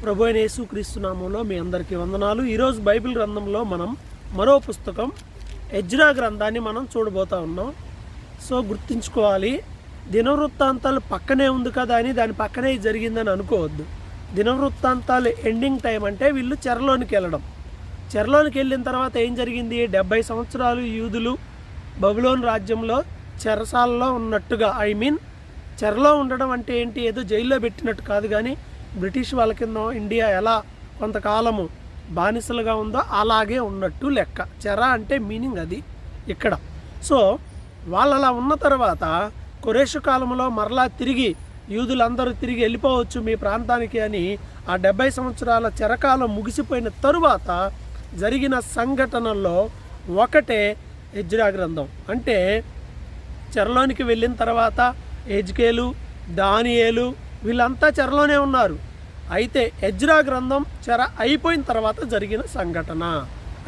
ప్రభు అయిన యేసుక్రీస్తునామంలో మీ అందరికీ వందనాలు. ఈరోజు బైబిల్ గ్రంథంలో మనం మరో పుస్తకం ఎజ్రా గ్రంథాన్ని మనం చూడబోతా ఉన్నాం. సో గుర్తుంచుకోవాలి దినవృత్తాంతాలు పక్కనే ఉంది కదా అని దాని పక్కనే జరిగిందని అనుకోవద్దు. దినవృత్తాంతాలు ఎండింగ్ టైం అంటే వీళ్ళు చెరలోనికి వెళ్ళడం. చెరలోనికి వెళ్ళిన తర్వాత ఏం జరిగింది? డెబ్బై సంవత్సరాలు యూదులు బబులోన్ రాజ్యంలో చెరసాలలో ఉన్నట్టుగా ఐ మీన్ చెరలో ఉండడం అంటే ఏంటి? ఏదో జైల్లో పెట్టినట్టు కాదు కానీ బ్రిటిష్ వాళ్ళ కింద ఇండియా ఎలా కొంతకాలము బానిసలుగా ఉందో అలాగే ఉన్నట్టు లెక్క. చెర అంటే మీనింగ్ అది ఇక్కడ. సో వాళ్ళు అలా ఉన్న తర్వాత కురేషు కాలంలో మరలా తిరిగి యూదులందరూ తిరిగి వెళ్ళిపోవచ్చు మీ ప్రాంతానికి అని ఆ డెబ్బై సంవత్సరాల చెరకాలం ముగిసిపోయిన తరువాత జరిగిన సంఘటనల్లో ఒకటే హెజ్రా గ్రంథం. అంటే చెరలోనికి వెళ్ళిన తర్వాత ఎజ్కేలు దానియేలు వీళ్ళంతా చెరలోనే ఉన్నారు. అయితే ఎజ్రా గ్రంథం చెర అయిపోయిన తర్వాత జరిగిన సంఘటన.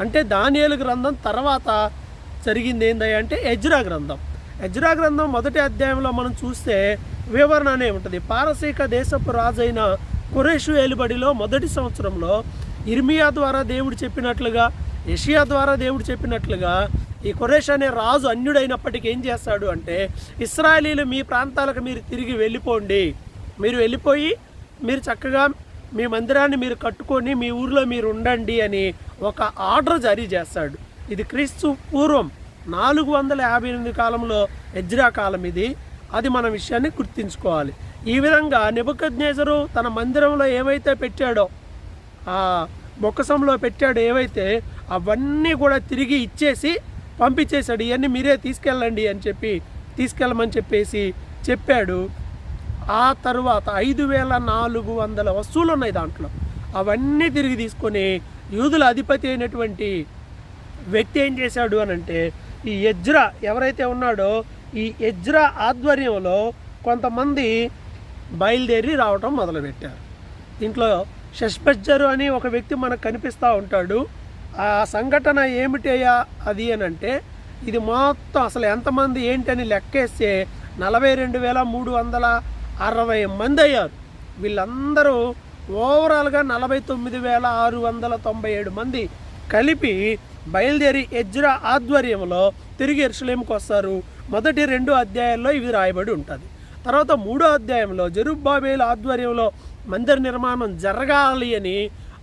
అంటే దానియేలు గ్రంథం తర్వాత జరిగింది ఏందయ్య అంటే ఎజ్రా గ్రంథం. ఎజ్రా గ్రంథం మొదటి అధ్యాయంలో మనం చూస్తే వివరణ అనే ఉంటుంది. పారసీక దేశపు రాజైన కురేషు ఏలుబడిలో మొదటి సంవత్సరంలో ఇర్మియా ద్వారా దేవుడు చెప్పినట్లుగా యషియా ద్వారా దేవుడు చెప్పినట్లుగా ఈ కురేష్ అనే రాజు అన్యుడైనప్పటికీ ఏం చేస్తాడు అంటే ఇస్రాయలీలు మీ ప్రాంతాలకు మీరు తిరిగి వెళ్ళిపోండి. మీరు వెళ్ళిపోయి మీరు చక్కగా మీ మందిరాన్ని మీరు కట్టుకొని మీ ఊర్లో మీరు ఉండండి అని ఒక ఆర్డర్ జారీ చేస్తాడు. ఇది క్రీస్తు పూర్వం నాలుగు వందల యాభై ఎనిమిది కాలంలో ఎజ్రా కాలం ఇది. అది మన విషయాన్ని గుర్తుంచుకోవాలి. ఈ విధంగా నెబుకజ్ఞేజరు తన మందిరంలో ఏవైతే పెట్టాడో ఆ బొక్కసంలో పెట్టాడు ఏవైతే అవన్నీ కూడా తిరిగి ఇచ్చేసి పంపించేశాడు ఇవన్నీ మీరే తీసుకెళ్ళండి అని చెప్పి తీసుకెళ్ళమని చెప్పేసి చెప్పాడు. ఆ తర్వాత ఐదు వేల నాలుగు వందల వస్తువులు ఉన్నాయి దాంట్లో. అవన్నీ తిరిగి తీసుకొని యూదుల అధిపతి అయినటువంటి వ్యక్తి ఏం చేశాడు అని అంటే ఈ ఎజ్రా ఎవరైతే ఉన్నాడో ఈ ఎజ్రా ఆధ్వర్యంలో కొంతమంది బయలుదేరి రావటం మొదలుపెట్టారు. దీంట్లో షష్బజ్జరు అని ఒక వ్యక్తి మనకు కనిపిస్తూ ఉంటాడు. ఆ సంఘటన ఏమిటయ్యా అది అని అంటే ఇది మొత్తం అసలు ఎంతమంది ఏంటని లెక్కేస్తే నలభై రెండు వేల మూడు వందల అరవై మంది అయ్యారు. వీళ్ళందరూ ఓవరాల్గా నలభై తొమ్మిది వేల ఆరు వందల తొంభై ఏడు మంది కలిపి బయలుదేరి ఎజ్రా ఆధ్వర్యంలో తిరిగి ఎరుసలేంకి వస్తారు. మొదటి రెండు అధ్యాయాల్లో ఇవి రాయబడి ఉంటుంది. తర్వాత మూడో అధ్యాయంలో జరుబ్బాబేల ఆధ్వర్యంలో మందిర నిర్మాణం జరగాలి అని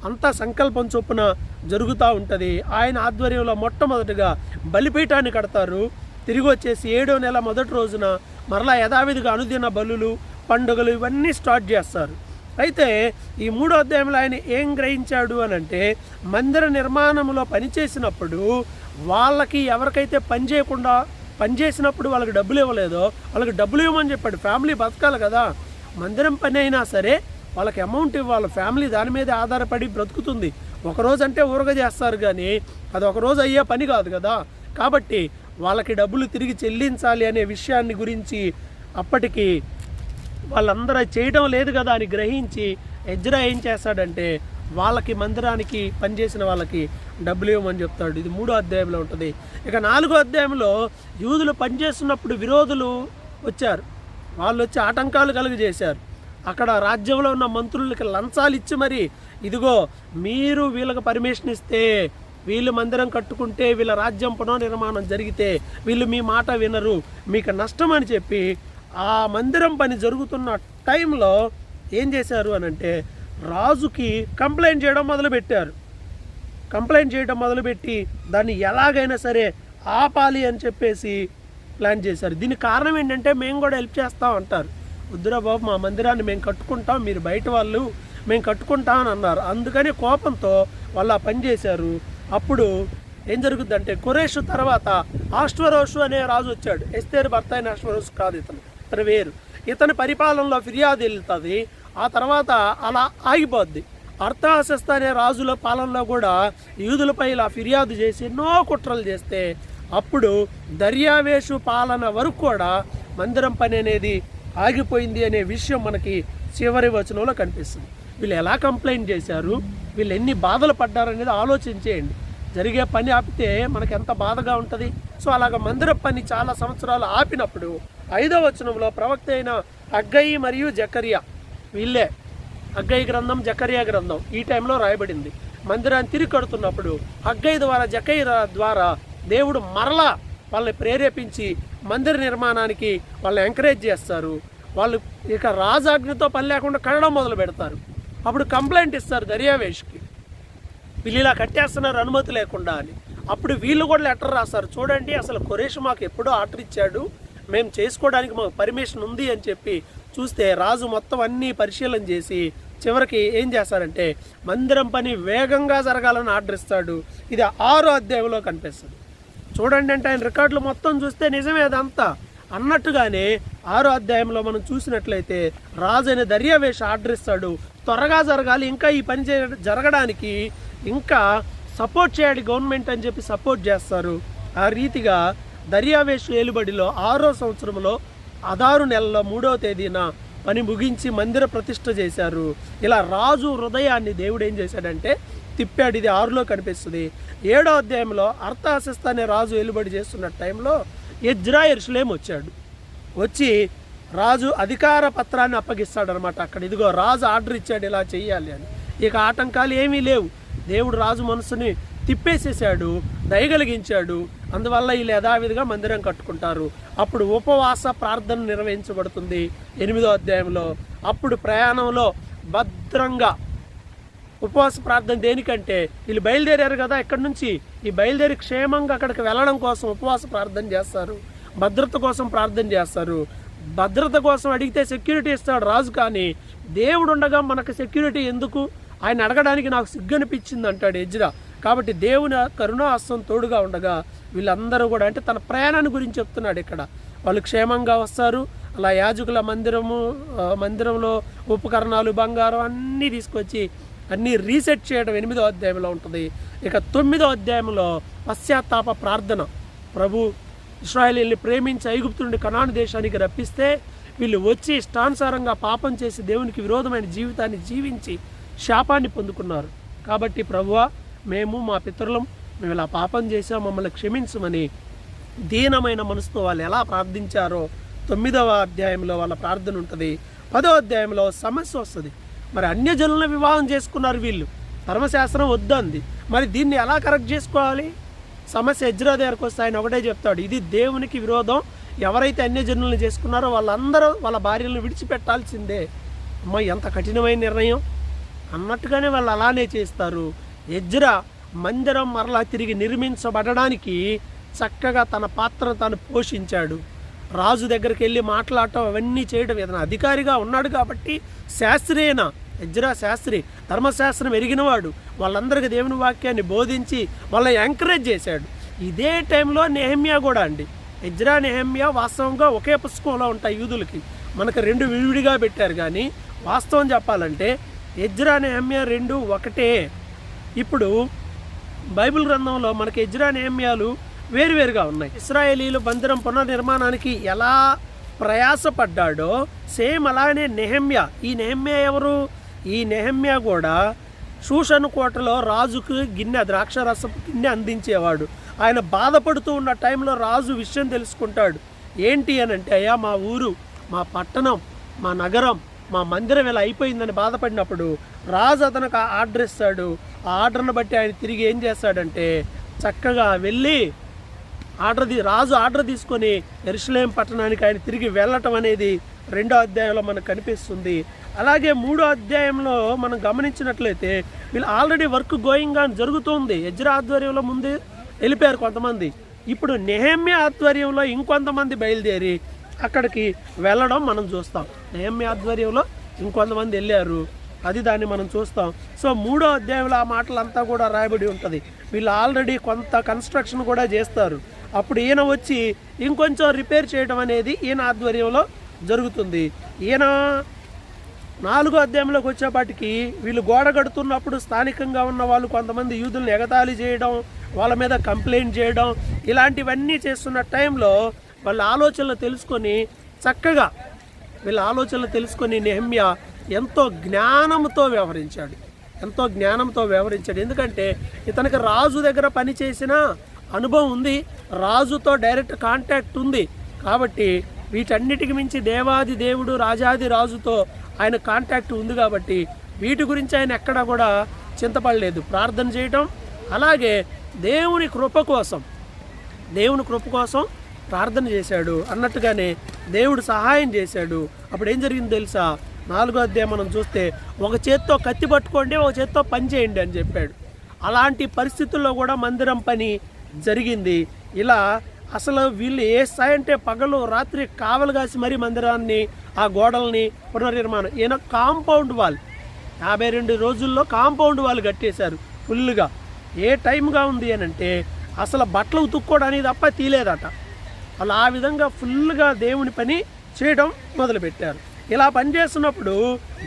అంతా సంకల్పం చొప్పున జరుగుతూ ఉంటుంది. ఆయన ఆధ్వర్యంలో మొట్టమొదటిగా బలిపీఠాన్ని కడతారు. తిరిగి వచ్చేసి ఏడో నెల మొదటి రోజున మరలా యథావిధిగా అనుదిన బలులు పండుగలు ఇవన్నీ స్టార్ట్ చేస్తారు. అయితే ఈ మూడో అధ్యాయంలో ఆయన ఏం గ్రహించాడు అని అంటే మందిర నిర్మాణంలో పనిచేసినప్పుడు వాళ్ళకి ఎవరికైతే పని చేయకుండా పని చేసినప్పుడు వాళ్ళకి డబ్బులు ఇవ్వలేదో వాళ్ళకి డబ్బులు ఇవ్వమని చెప్పాడు. ఫ్యామిలీ బతకాలి కదా. మందిరం పని అయినా సరే వాళ్ళకి అమౌంట్ ఇవ్వాలి. ఫ్యామిలీ దాని మీదే ఆధారపడి బ్రతుకుతుంది. ఒకరోజు అంటే ఊరగ చేస్తారు కానీ అది ఒక రోజు అయ్యే పని కాదు కదా. కాబట్టి వాళ్ళకి డబ్బులు తిరిగి చెల్లించాలి అనే విషయాన్ని గురించి అప్పటికి వాళ్ళందరూ చేయడం లేదు కదా అని గ్రహించి ఎజ్రా ఏం చేస్తాడంటే వాళ్ళకి మందిరానికి పనిచేసిన వాళ్ళకి డబ్బులు ఇవ్వమని చెప్తాడు. ఇది మూడో అధ్యాయంలో ఉంటుంది. ఇక నాలుగో అధ్యాయంలో యూదులు పనిచేస్తున్నప్పుడు విరోధులు వచ్చారు. వాళ్ళు వచ్చి ఆటంకాలు కలుగజేశారు. అక్కడ రాజ్యంలో ఉన్న మంత్రులకి లంచాలు ఇచ్చి మరి ఇదిగో మీరు వీళ్ళకి పర్మిషన్ ఇస్తే వీళ్ళు మందిరం కట్టుకుంటే వీళ్ళ రాజ్యం పునర్నిర్మాణం జరిగితే వీళ్ళు మీ మాట వినరు మీకు నష్టం అని చెప్పి ఆ మందిరం పని జరుగుతున్న టైంలో ఏం చేశారు అని అంటే రాజుకి కంప్లైంట్ చేయడం మొదలుపెట్టారు. కంప్లైంట్ చేయడం మొదలుపెట్టి దాన్ని ఎలాగైనా సరే ఆపాలి అని చెప్పేసి ప్లాన్ చేశారు. దీనికి కారణం ఏంటంటే మేము కూడా హెల్ప్ చేస్తాం అంటారు. వద్దురా బాబు మా మందిరాన్ని మేము కట్టుకుంటాం మీరు బయట వాళ్ళు మేము కట్టుకుంటాం అని అన్నారు. అందుకని కోపంతో వాళ్ళు ఆ పని చేశారు. అప్పుడు ఏం జరుగుద్దంటే కురేష్ తర్వాత ఆశ్వరోషు అనే రాజు వచ్చాడు. ఎస్తేరు భర్త అయిన ఆశ్వరోషు కాదు ఇతను. వేరు. ఇతని పరిపాలనలో ఫిర్యాదు వెళ్తుంది. ఆ తర్వాత అలా ఆగిపోద్ది. అర్థాశస్త అనే రాజుల పాలనలో కూడా యూదులపై ఇలా ఫిర్యాదు చేసి ఎన్నో కుట్రలు చేస్తే అప్పుడు దర్యావేషు పాలన వరకు కూడా మందిరం పని అనేది ఆగిపోయింది అనే విషయం మనకి చివరి వచనంలో కనిపిస్తుంది. వీళ్ళు ఎలా కంప్లైంట్ చేశారు? వీళ్ళు ఎన్ని బాధలు పడ్డారనేది ఆలోచించేయండి జరిగే పని ఆపితే మనకు ఎంత బాధగా ఉంటుంది? సో అలాగ మందిర పని చాలా సంవత్సరాలు ఆపినప్పుడు ఐదో వచనంలో ప్రవక్త అయిన అగ్గయి మరియు జకరియా. వీళ్ళే. అగ్గయి గ్రంథం జకరియా గ్రంథం ఈ టైంలో రాయబడింది. మందిరాన్ని తిరిగి కడుతున్నప్పుడు అగ్గయి ద్వారా జకయ్య ద్వారా దేవుడు మరలా వాళ్ళని ప్రేరేపించి మందిర నిర్మాణానికి వాళ్ళని ఎంకరేజ్ చేస్తారు. వాళ్ళు ఇక రాజాజ్ఞతో పని లేకుండా కడడం మొదలు పెడతారు. అప్పుడు కంప్లైంట్ ఇస్తారు దర్యావేష్కి. వీళ్ళు ఇలా కట్టేస్తున్నారు అనుమతి లేకుండా అని. అప్పుడు వీళ్ళు కూడా లెటర్ రాస్తారు. చూడండి అసలు కొరేష్ మాకు ఎప్పుడో ఆర్డర్ ఇచ్చాడు? మేము చేసుకోవడానికి మాకు పర్మిషన్ ఉంది అని చెప్పి చూస్తే రాజు మొత్తం అన్నీ పరిశీలన చేసి చివరికి ఏం చేస్తారంటే మందిరం పని వేగంగా జరగాలని ఆర్డర్ ఇస్తాడు. ఇది ఆరో అధ్యాయంలో కనిపిస్తుంది. చూడండి అంటే ఆయన రికార్డులు మొత్తం చూస్తే నిజమే అదంతా. అన్నట్టుగానే ఆరో అధ్యాయంలో మనం చూసినట్లయితే రాజు అనే దర్యావేష ఆర్డర్ ఇస్తాడు. త్వరగా జరగాలి ఇంకా ఈ పని చే జరగడానికి ఇంకా సపోర్ట్ చేయాలి గవర్నమెంట్ అని చెప్పి సపోర్ట్ చేస్తారు. ఆ రీతిగా దర్యావేష్ ఏలుబడిలో ఆరో సంవత్సరంలో అదారు నెలలో మూడవ తేదీన పని ముగించి మందిర ప్రతిష్ఠ చేశారు. ఇలా రాజు హృదయాన్ని దేవుడు ఏం చేశాడంటే తిప్పాడు. ఇది ఆరులో కనిపిస్తుంది. ఏడో అధ్యాయంలో అర్థాశిస్త అనే రాజు వెలుబడి చేస్తున్న టైంలో ఎజ్రా వచ్చాడు. వచ్చి రాజు అధికార పత్రాన్ని అప్పగిస్తాడనమాట అక్కడ ఇదిగో రాజు ఆర్డర్ ఇచ్చాడు ఇలా చేయాలి అని. ఇక ఆటంకాలు ఏమీ లేవు. దేవుడు రాజు మనసుని తిప్పేసేసాడు దయగలిగించాడు. అందువల్ల వీళ్ళు యథావిధిగా మందిరం కట్టుకుంటారు. అప్పుడు ఉపవాస ప్రార్థన నిర్వహించబడుతుంది ఎనిమిదో అధ్యాయంలో. అప్పుడు ప్రయాణంలో భద్రంగా ఉపవాస ప్రార్థన దేనికంటే వీళ్ళు బయలుదేరారు కదా ఇక్కడి నుంచి? ఈ బయలుదేరి క్షేమంగా అక్కడికి వెళ్ళడం కోసం ఉపవాస ప్రార్థన చేస్తారు. భద్రత కోసం ప్రార్థన చేస్తారు. భద్రత కోసం అడిగితే సెక్యూరిటీ ఇస్తాడు రాజు కానీ దేవుడు ఉండగా మనకు సెక్యూరిటీ ఎందుకు? ఆయన అడగడానికి నాకు సిగ్గనిపించింది అంటాడు ఎజ్రా కాబట్టి దేవుని కరుణా హస్తం తోడుగా ఉండగా వీళ్ళందరూ కూడా అంటే తన ప్రయాణాన్ని గురించి చెప్తున్నాడు ఇక్కడ. వాళ్ళు క్షేమంగా వస్తారు అలా యాజకుల మందిరము మందిరంలో ఉపకరణాలు బంగారం అన్నీ తీసుకొచ్చి అన్నీ రీసెట్ చేయడం ఎనిమిదో అధ్యాయంలో ఉంటుంది. ఇక తొమ్మిదో అధ్యాయంలో పశ్చాత్తాప ప్రార్థన. ప్రభు ఇస్రాయలీల్ని ప్రేమించి ఐగుప్తు నుండి కనాను దేశానికి రప్పిస్తే వీళ్ళు వచ్చి ఇష్టానుసారంగా పాపం చేసి దేవునికి విరోధమైన జీవితాన్ని జీవించి శాపాన్ని పొందుకున్నారు. కాబట్టి ప్రభువా మేము మా పితరులం మేము ఇలా పాపం చేసాం మమ్మల్ని క్షమించమని దీనమైన మనసుతో వాళ్ళు ఎలా ప్రార్థించారో తొమ్మిదవ అధ్యాయంలో వాళ్ళ ప్రార్థన ఉంటుంది. పదో అధ్యాయంలో సమస్య వస్తుంది. మరి అన్యజనులను వివాహం చేసుకున్నారు వీళ్ళు. ధర్మశాస్త్రం వద్దంది. మరి దీన్ని ఎలా కరెక్ట్ చేసుకోవాలి? సమస్య ఎజ్రా దగ్గరకు వస్తే ఆయన ఒకటే చెప్తాడు. ఇది దేవునికి విరోధం. ఎవరైతే అన్యజనులను చేసుకున్నారో వాళ్ళందరూ వాళ్ళ భార్యలను విడిచిపెట్టాల్సిందే. అమ్మ ఎంత కఠినమైన నిర్ణయం. అన్నట్టుగానే వాళ్ళు అలానే చేస్తారు. ఎజ్రా మందిరం మరలా తిరిగి నిర్మించబడడానికి చక్కగా తన పాత్రను తాను పోషించాడు. రాజు దగ్గరికి వెళ్ళి మాట్లాడటం అవన్నీ చేయడం ఏదైనా అధికారిగా ఉన్నాడు కాబట్టి శాస్త్రీయన ఎజ్రా శాస్త్రి ధర్మశాస్త్రం ఎరిగినవాడు. వాళ్ళందరికీ దేవుని వాక్యాన్ని బోధించి వాళ్ళని ఎంకరేజ్ చేశాడు. ఇదే టైంలో నెహమ్యా కూడా అండి. ఎజ్రా నెహమ్యా వాస్తవంగా ఒకే పుస్తకంలో ఉంటాయి యూదులకి. మనకు రెండు విడివిడిగా పెట్టారు కానీ వాస్తవం చెప్పాలంటే ఎజ్రా నెహమ్యా రెండు ఒకటే. ఇప్పుడు బైబిల్ గ్రంథంలో మనకి ఎజ్రా నేమ్యాలు వేరువేరుగా ఉన్నాయి. ఇస్రాయేలీలు మందిరం పునర్నిర్మాణానికి ఎలా ప్రయాసపడ్డాడో సేమ్ అలానే నెహమ్య. ఈ నెహమ్య ఎవరు? ఈ నెహమ్యా కూడా శూషను కోటలో రాజుకు గిన్నె ద్రాక్షరసం గిన్నె అందించేవాడు. ఆయన బాధపడుతూ ఉన్న టైంలో రాజు విషయం తెలుసుకుంటాడు. ఏంటి అని అంటే అయ్యా మా ఊరు మా పట్టణం మా నగరం మా మందిరం ఇలా అయిపోయిందని బాధపడినప్పుడు రాజు అతనికి ఆర్డర్ ఇస్తాడు. ఆ ఆర్డర్ని బట్టి ఆయన తిరిగి ఏం చేస్తాడంటే చక్కగా వెళ్ళి ఆర్డర్ తీ- రాజు ఆర్డర్ తీసుకొని ఎరుసలేం పట్టణానికి ఆయన తిరిగి వెళ్ళటం అనేది రెండో అధ్యాయంలో మనకు కనిపిస్తుంది. అలాగే మూడో అధ్యాయంలో మనం గమనించినట్లయితే వీళ్ళు ఆల్రెడీ వర్క్ గోయింగ్ ఆన్ జరుగుతుంది. ఎజ్రా ఆధ్వర్యంలో ముందు వెళ్ళిపోయారు కొంతమంది. ఇప్పుడు నెహమ్య ఆధ్వర్యంలో ఇంకొంతమంది బయలుదేరి అక్కడికి వెళ్ళడం మనం చూస్తాం. నెహమ్య ఆధ్వర్యంలో ఇంకొంతమంది వెళ్ళారు. అది దాన్ని మనం చూస్తాం. సో మూడో అధ్యాయంలో ఆ మాటలంతా కూడా రాయబడి ఉంటుంది. వీళ్ళు ఆల్రెడీ కొంత కన్స్ట్రక్షన్ కూడా చేస్తారు. అప్పుడు ఈయన వచ్చి ఇంకొంచెం రిపేర్ చేయడం అనేది ఈయన ఆధ్వర్యంలో జరుగుతుంది. ఈయన నాలుగో అధ్యాయంలోకి వచ్చేపాటికి వీళ్ళు గోడ కడుతున్నప్పుడు స్థానికంగా ఉన్న వాళ్ళు కొంతమంది యూదులను ఎగతాళి చేయడం వాళ్ళ మీద కంప్లైంట్ చేయడం ఇలాంటివన్నీ చేస్తున్న టైంలో వాళ్ళ ఆలోచనలు తెలుసుకొని చక్కగా వీళ్ళ ఆలోచనలు తెలుసుకొని నెహమ్య ఎంతో జ్ఞానంతో వ్యవహరించాడు. ఎంతో జ్ఞానంతో వ్యవహరించాడు. ఎందుకంటే ఇతనికి రాజు దగ్గర పనిచేసిన అనుభవం ఉంది. రాజుతో డైరెక్ట్ కాంటాక్ట్ ఉంది. కాబట్టి వీటన్నిటికి మించి దేవాది దేవుడు రాజాది రాజుతో ఆయన కాంటాక్ట్ ఉంది కాబట్టి వీటి గురించి ఆయన ఎక్కడా కూడా చింతపడలేదు. ప్రార్థన చేయటం అలాగే దేవుని కృప కోసం దేవుని కృప కోసం ప్రార్థన చేశాడు. అన్నట్టుగానే దేవుడు సహాయం చేశాడు. అప్పుడు ఏం జరిగింది తెలుసా? నాలుగో అధ్యాయం మనం చూస్తే ఒక చేత్తో కత్తి పట్టుకోండి ఒక చేత్తో పని చేయండి అని చెప్పాడు. అలాంటి పరిస్థితుల్లో కూడా మందిరం పని జరిగింది. ఇలా అసలు వీళ్ళు ఏ స్థాయి అంటే పగలు రాత్రి కావలు కాసి మరీ మందిరాన్ని ఆ గోడల్ని పునర్నిర్మాణం. ఈయన కాంపౌండ్ వాల్. యాభై రెండు రోజుల్లో కాంపౌండ్ వాల్ కట్టేశారు ఫుల్గా ఏ టైంగా ఉంది అని అంటే అసలు బట్టలు ఉతుక్కోవడానికి తప్ప తీలేదట. అలా ఆ విధంగా ఫుల్గా దేవుని పని చేయడం మొదలుపెట్టారు. ఇలా పని చేస్తున్నప్పుడు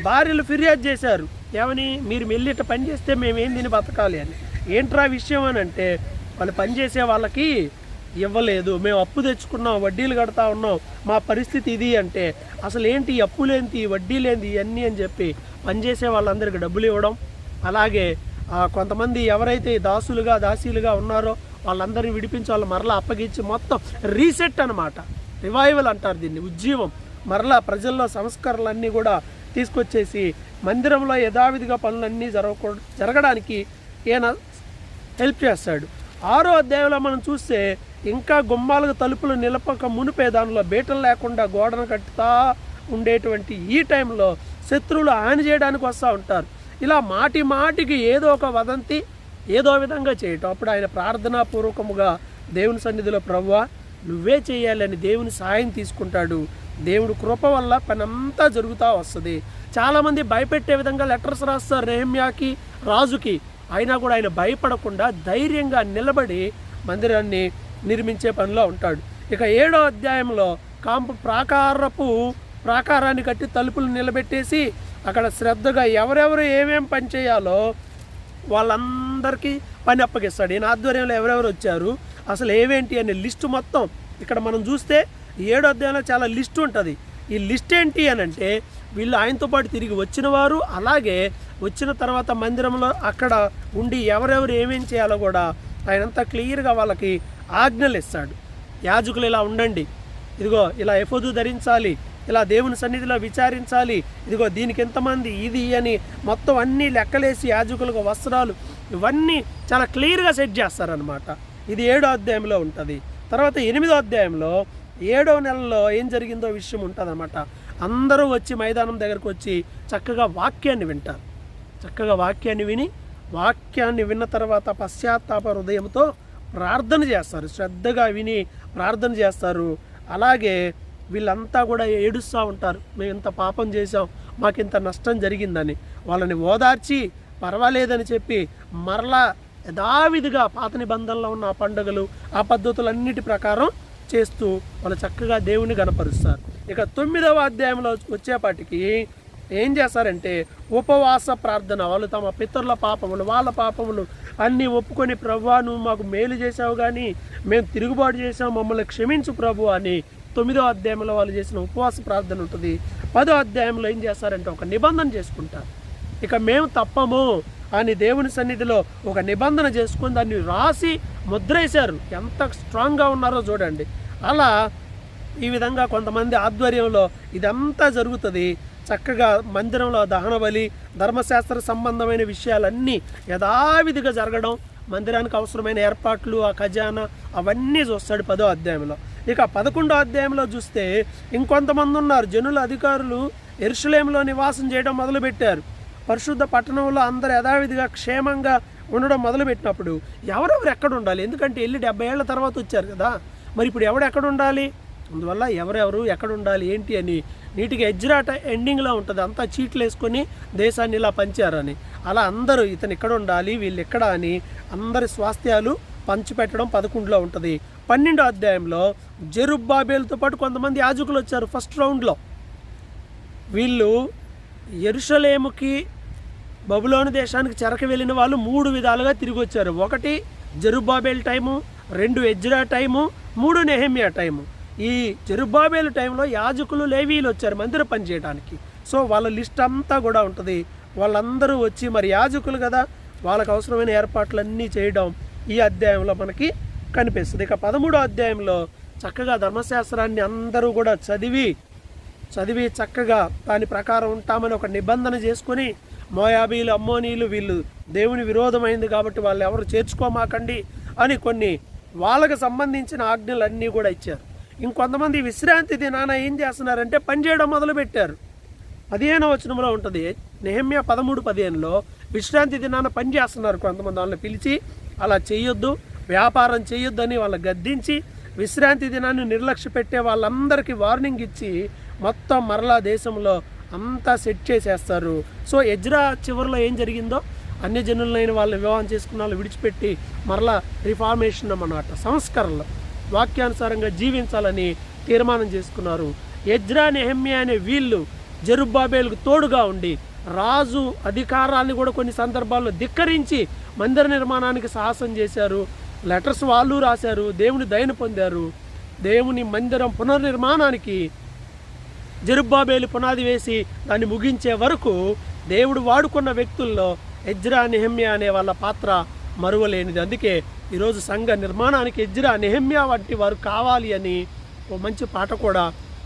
భార్యలు ఫిర్యాదు చేశారు. ఏమని? మీరు మెల్లిట పని చేస్తే మేమేం దీన్ని బతకాలి అని. ఏంట్రా విషయం అని అంటే వాళ్ళు పని చేసే వాళ్ళకి ఇవ్వలేదు. మేము అప్పు తెచ్చుకున్నాం వడ్డీలు కడతా ఉన్నాం. మా పరిస్థితి ఇది అంటే అసలు ఏంటి ఈ అప్పులేంటి వడ్డీలేంటి ఇవన్నీ అని చెప్పి పనిచేసే వాళ్ళందరికీ డబ్బులు ఇవ్వడం. అలాగే కొంతమంది ఎవరైతే దాసులుగా దాసీలుగా ఉన్నారో వాళ్ళందరినీ విడిపించి వాళ్ళు మరలా అప్పగించి మొత్తం రీసెట్ అన్నమాట. రివైవల్ అంటారు దీన్ని ఉజ్జీవం. మరలా ప్రజల్లో సంస్కరణలన్నీ కూడా తీసుకొచ్చేసి మందిరంలో యథావిధిగా పనులన్నీ జరగకూ జరగడానికి ఈయన హెల్ప్ చేస్తాడు. ఆరో అధ్యాయంలో మనం చూస్తే ఇంకా గుమ్మాలకు తలుపులు నిలపక మునిపే దానిలో బీటలు లేకుండా గోడను కట్టుతా ఉండేటువంటి ఈ టైంలో శత్రువులు హాని చేయడానికి వస్తూ ఉంటారు. ఇలా మాటి మాటికి ఏదో ఒక వదంతి ఏదో విధంగా చేయటం. అప్పుడు ఆయన ప్రార్థనాపూర్వకముగా దేవుని సన్నిధిలో ప్రవ్వా నువ్వే చేయాలని దేవుని సాయం తీసుకుంటాడు. దేవుడు కృప వల్ల పనంతా జరుగుతూ వస్తుంది. చాలామంది భయపెట్టే విధంగా లెటర్స్ రాస్తారు రేమ్యాకి రాజుకి. అయినా కూడా ఆయన భయపడకుండా ధైర్యంగా నిలబడి మందిరాన్ని నిర్మించే పనిలో ఉంటాడు. ఇక ఏడో అధ్యాయంలో కాంపు ప్రాకారపు ప్రాకారాన్ని కట్టి తలుపులు నిలబెట్టేసి అక్కడ శ్రద్ధగా ఎవరెవరు ఏమేం పని చేయాలో వాళ్ళందరికీ పని అప్పగిస్తాడు. ఈయన ఆధ్వర్యంలో ఎవరెవరు వచ్చారు అసలు ఏవేంటి అనే లిస్టు మొత్తం ఇక్కడ మనం చూస్తే ఏడో అధ్యాయంలో చాలా లిస్ట్ ఉంటుంది. ఈ లిస్ట్ ఏంటి అని అంటే వీళ్ళు ఆయనతో పాటు తిరిగి వచ్చిన వారు అలాగే వచ్చిన తర్వాత మందిరంలో అక్కడ ఉండి ఎవరెవరు ఏమేం చేయాలో కూడా ఆయనంతా క్లియర్గా వాళ్ళకి ఆజ్ఞలు ఇస్తాడు. యాజకులు ఇలా ఉండండి. ఇదిగో ఇలా ఎఫోదు ధరించాలి ఇలా దేవుని సన్నిధిలో విచారించాలి ఇదిగో దీనికి ఎంతమంది ఇది అని మొత్తం అన్నీ లెక్కలేసి యాజకులకు వస్త్రాలు ఇవన్నీ చాలా క్లియర్గా సెట్ చేస్తారనమాట ఇది ఏడో అధ్యాయంలో ఉంటుంది. తర్వాత ఎనిమిదో అధ్యాయంలో ఏడో నెలలో ఏం జరిగిందో విషయం ఉంటుంది అందరూ వచ్చి మైదానం దగ్గరకు వచ్చి చక్కగా వాక్యాన్ని వింటారు. చక్కగా వాక్యాన్ని విని వాక్యాన్ని విన్న తర్వాత పశ్చాత్తాప హృదయంతో ప్రార్థన చేస్తారు. శ్రద్ధగా విని ప్రార్థన చేస్తారు. అలాగే వీళ్ళంతా కూడా ఏడుస్తూ ఉంటారు. మేము ఇంత పాపం చేసాం మాకు ఇంత నష్టం జరిగిందని. వాళ్ళని ఓదార్చి పర్వాలేదని చెప్పి మరలా యథావిధిగా పాత నిబంధనలో ఉన్న ఆ పండుగలు ఆ పద్ధతులన్నిటి ప్రకారం చేస్తూ వాళ్ళు చక్కగా దేవుని గనపరుస్తారు ఇక తొమ్మిదవ అధ్యాయంలో వచ్చేపాటికి ఏం చేస్తారంటే ఉపవాస ప్రార్థన. వాళ్ళు తమ పితరుల పాపములు వాళ్ళ పాపములు అన్నీ ఒప్పుకొని ప్రభు నువ్వు మాకు మేలు చేసావు కానీ మేము తిరుగుబాటు చేసాము మమ్మల్ని క్షమించు ప్రభు అని తొమ్మిదో అధ్యాయంలో వాళ్ళు చేసిన ఉపవాస ప్రార్థన ఉంటుంది. పదో అధ్యాయంలో ఏం చేస్తారంటే ఒక నిబంధన చేసుకుంటారు. ఇక మేము తప్పము అని దేవుని సన్నిధిలో ఒక నిబంధన చేసుకుని దాన్ని రాసి ముద్రేశారు. ఎంత స్ట్రాంగ్గా ఉన్నారో చూడండి. అలా ఈ విధంగా కొంతమంది ఆధ్వర్యంలో ఇదంతా జరుగుతుంది. చక్కగా మందిరంలో దహన బలి ధర్మశాస్త్ర సంబంధమైన విషయాలన్నీ యథావిధిగా జరగడం మందిరానికి అవసరమైన ఏర్పాట్లు ఆ ఖజానా అవన్నీ చూస్తాడు పదో అధ్యాయంలో. ఇక పదకొండో అధ్యాయంలో చూస్తే ఇంకొంతమంది ఉన్నారు. జనుల అధికారులు ఎరుషులేంలో నివాసం చేయడం మొదలుపెట్టారు. పరిశుద్ధ పట్టణంలో అందరు యథావిధిగా క్షేమంగా ఉండడం మొదలుపెట్టినప్పుడు ఎవరెవరు ఎక్కడ ఉండాలి? ఎందుకంటే వెళ్ళి డెబ్బై ఏళ్ళ తర్వాత వచ్చారు కదా. మరి ఇప్పుడు ఎవడు ఎక్కడ ఉండాలి? అందువల్ల ఎవరెవరు ఎక్కడ ఉండాలి? ఏంటి అని నీటికి ఎజ్రాట ఎండింగ్లో ఉంటుంది. అంతా చీట్లు వేసుకొని దేశాన్ని ఇలా పంచారని. అలా అందరూ ఇతను ఇక్కడ ఉండాలి? వీళ్ళు ఎక్కడ అని అందరి స్వాస్థ్యాలు పంచిపెట్టడం పదకొండులో ఉంటుంది. పన్నెండో అధ్యాయంలో జెరుబ్బాబేలతో పాటు కొంతమంది యాజకులు వచ్చారు ఫస్ట్ రౌండ్లో. వీళ్ళు ఎరుషలేముకి బబులోని దేశానికి చెరక వెళ్ళిన వాళ్ళు మూడు విధాలుగా తిరిగి వచ్చారు. ఒకటి జరుబాబేల్ టైము రెండు ఎజ్రా టైము మూడు నెహమియా టైము. ఈ జరుబాబేల్ టైంలో యాజకులు లేవీలు వచ్చారు మందిరం పని చేయడానికి. సో వాళ్ళ లిస్ట్ అంతా కూడా ఉంటుంది. వాళ్ళందరూ వచ్చి మరి యాజకులు కదా వాళ్ళకు అవసరమైన ఏర్పాట్లన్నీ చేయడం ఈ అధ్యాయంలో మనకి కనిపిస్తుంది. ఇక పదమూడో అధ్యాయంలో చక్కగా ధర్మశాస్త్రాన్ని అందరూ కూడా చదివి చదివి చక్కగా దాని ప్రకారం ఉంటామని ఒక నిబంధన చేసుకొని మోయాబీలు అమ్మోనీలు వీళ్ళు దేవుని విరోధమైంది కాబట్టి వాళ్ళు ఎవరు చేర్చుకోమాకండి అని కొన్ని వాళ్ళకు సంబంధించిన ఆజ్ఞలన్నీ కూడా ఇచ్చారు. ఇంకొంతమంది విశ్రాంతి దినాన ఏం చేస్తున్నారంటే పని చేయడం మొదలుపెట్టారు. పదిహేను వచనంలో ఉంటుంది నెహమ్య పదమూడు పదిహేనులో విశ్రాంతి దినాన పని చేస్తున్నారు కొంతమంది వాళ్ళని పిలిచి అలా చేయొద్దు వ్యాపారం చేయొద్దు అని వాళ్ళని గద్దించి విశ్రాంతి దినాన్ని నిర్లక్ష్య పెట్టే వాళ్ళందరికీ వార్నింగ్ ఇచ్చి మొత్తం మరలా దేశంలో అంతా సెట్ చేసేస్తారు. సో ఎజ్రా చివరిలో ఏం జరిగిందో అన్ని జనులైన వాళ్ళని వివాహం చేసుకున్న వాళ్ళు విడిచిపెట్టి మరలా రిఫార్మేషన్ అన్నమాట. సంస్కరణలు వాక్యానుసారంగా జీవించాలని తీర్మానం చేసుకున్నారు. ఎజ్రా నెహమ్య అనే వీళ్ళు జరుబ్బాబేలకు తోడుగా ఉండి రాజు అధికారాన్ని కూడా కొన్ని సందర్భాల్లో ధిక్కరించి మందిర నిర్మాణానికి సాహసం చేశారు. లెటర్స్ వాళ్ళు రాశారు దేవుని దయను పొందారు. దేవుని మందిరం పునర్నిర్మాణానికి జరుబ్బాబేలు పునాది వేసి దాన్ని ముగించే వరకు దేవుడు వాడుకున్న వ్యక్తుల్లో ఎజ్రా నిహమ్య అనే వాళ్ళ పాత్ర మరువలేనిది. అందుకే ఈరోజు సంఘ నిర్మాణానికి ఎజ్రా నిహమ్య వంటి వారు కావాలి అని ఓ మంచి పాట కూడా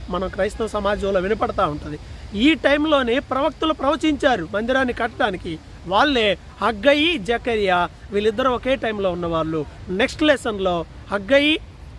మన క్రైస్తవ సమాజంలో వినపడతా ఉంటుంది. ఈ టైంలోనే ప్రవక్తలు ప్రవచించారు మందిరాన్ని కట్టడానికి. వాళ్ళే హగ్గయి జకరియా వీళ్ళిద్దరూ ఒకే టైంలో ఉన్నవాళ్ళు. నెక్స్ట్ లెసన్లో హగ్గయి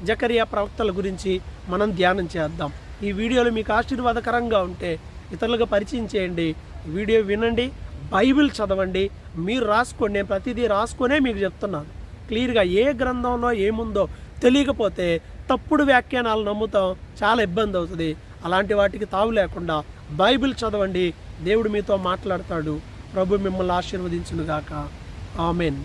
జకరియా ప్రవక్తల గురించి మనం ధ్యానం చేద్దాం. ఈ వీడియోలు మీకు ఆశీర్వాదకరంగా ఉంటే ఇతరులకు పరిచయం చేయండి. వీడియో వినండి బైబిల్ చదవండి. మీరు రాసుకోండి నేను ప్రతిదీ రాసుకొనే మీకు చెప్తున్నాను. క్లియర్గా ఏ గ్రంథంలో ఏముందో తెలియకపోతే తప్పుడు వ్యాఖ్యానాలు నమ్ముతాం. చాలా ఇబ్బంది అవుతుంది. అలాంటి వాటికి తావు లేకుండా బైబిల్ చదవండి. దేవుడు మీతో మాట్లాడతాడు. ప్రభు మిమ్మల్ని ఆశీర్వదించునుగాక. ఆమెన్.